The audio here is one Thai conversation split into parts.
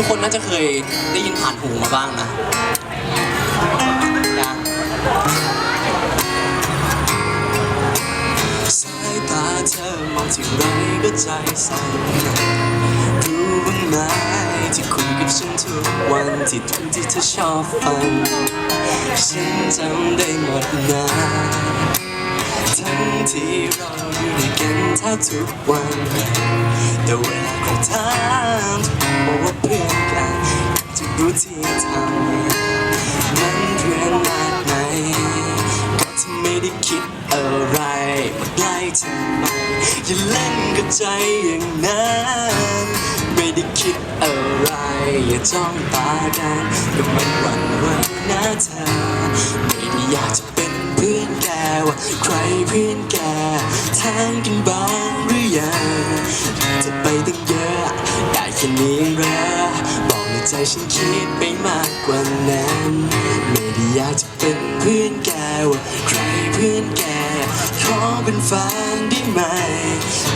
ทุกคนน่าจะเคยได้ยินผ่านหูมาบ้างนะยังสายตาเธอมองที่ไรก็ใจสั่นรู้บ้างไหมที่คุยกับฉันทุกวันที่ทุกที่เธอชอบฟังฉันจำได้หมดนะทั้งที่เราอยู่ด้วยกันแทบทุกวันแต่เวลาใครถามบอกว่าเพื่อ ไม่ได้คิดอะไรมาใกล้ทำไมอย่าเล่นกับใจอย่างนั้นไม่ได้คิดอะไรอย่าจ้องตากันก็มันหวั่นไหวนะเธอไม่ได้อยากจะเป็นเพื่อนแกว่าใครเพื่อนแกทางกันบ้างหรือยังจะไปตั้งเยอะได้แค่นี้ ใจฉันคิดไปมากกว่านั้น ไม่ได้อยากจะเป็นเพื่อนแกว่าใครเพื่อนแก ขอเป็นแฟนได้ไหม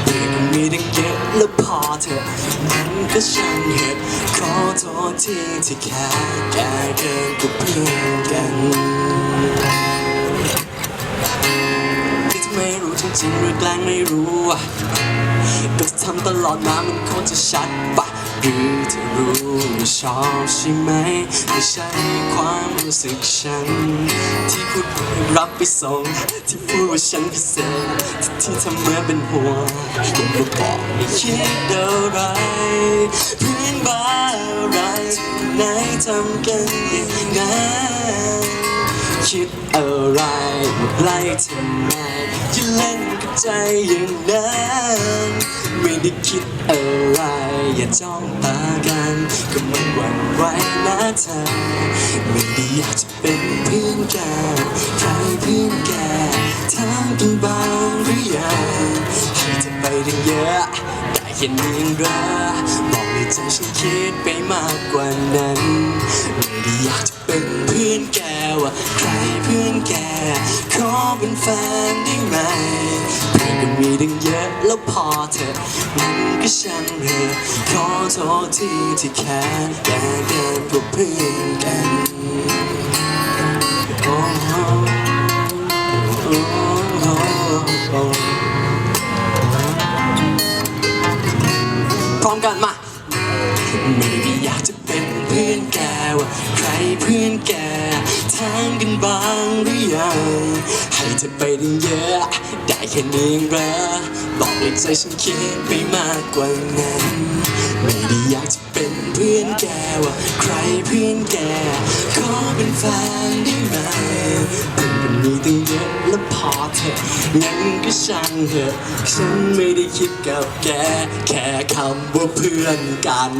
เพื่อนมีตั้งเยอะแล้วพอเถอะมันก็ช่างเหอะขอโทษทีที่แค่แกเกินกับเพื่อนกันที่ทำไม่รู้จริงๆหรือแกล้งไม่รู้อะก็จะทำตลอดมามันคงจะชัดปะ หรือเธอรู้ว่าชอบใช่ไหมไม่ใช่ความรู้สึกฉัน ที่พูดรับไปส่งที่พูดว่าฉันพิเศษที่ทำเหมื่อนเป็นห่วงยังม่บอกไม่คิดอะไรเพื่อนบ้าอะไรไหนทำกันอย่างนั้นคิดอะไรไล่ทำไมจะเล่น ใจอย่างนั้นไม่ได้คิดอะไร อย่าจ้องตากันก็มันหวั่นไหวนะเธอไม่ได้อยากจะเป็นเพื่อนแกใครเพื่อนแกทางกันบ้างหรือยังให้เธอไปได้เยอะได้แค่นี้เหรอบอกในใจฉันคิดไปมากกว่านั้น ไม่ได้อยากจะเป็นเพื่อนแกว่าใคร ขอเป็นแฟนได้ไหมเพื่อนก็มีตั้งเยอะแล้วพอเถอมันก็ช่างเถอขอโทษที่ที่แค่แกเกินกว่าเพื่อนกันโอ้โหโอ้โหโอ้โหพร้อมกันมาไม่ได้อยากจะเป็นเพื่อนแก ว่าใครเพื่อนแกทางกันบ้างหรือยัง ให้เธอไปได้เยอะ ได้แค่นี้เหรอบอกเลยใจฉันคิดไปมากกว่านั้น ไม่ได้อยากจะเป็นเพื่อนแกว่าใครเพื่อนแกขอเป็นแฟนได้ไหมเพื่อนมันมีตั้งเยอะแล้วพอเถอะงั้นก็ช่างเถอะฉันไม่ได้คิดกับแก แค่คำว่าเพื่อนกัน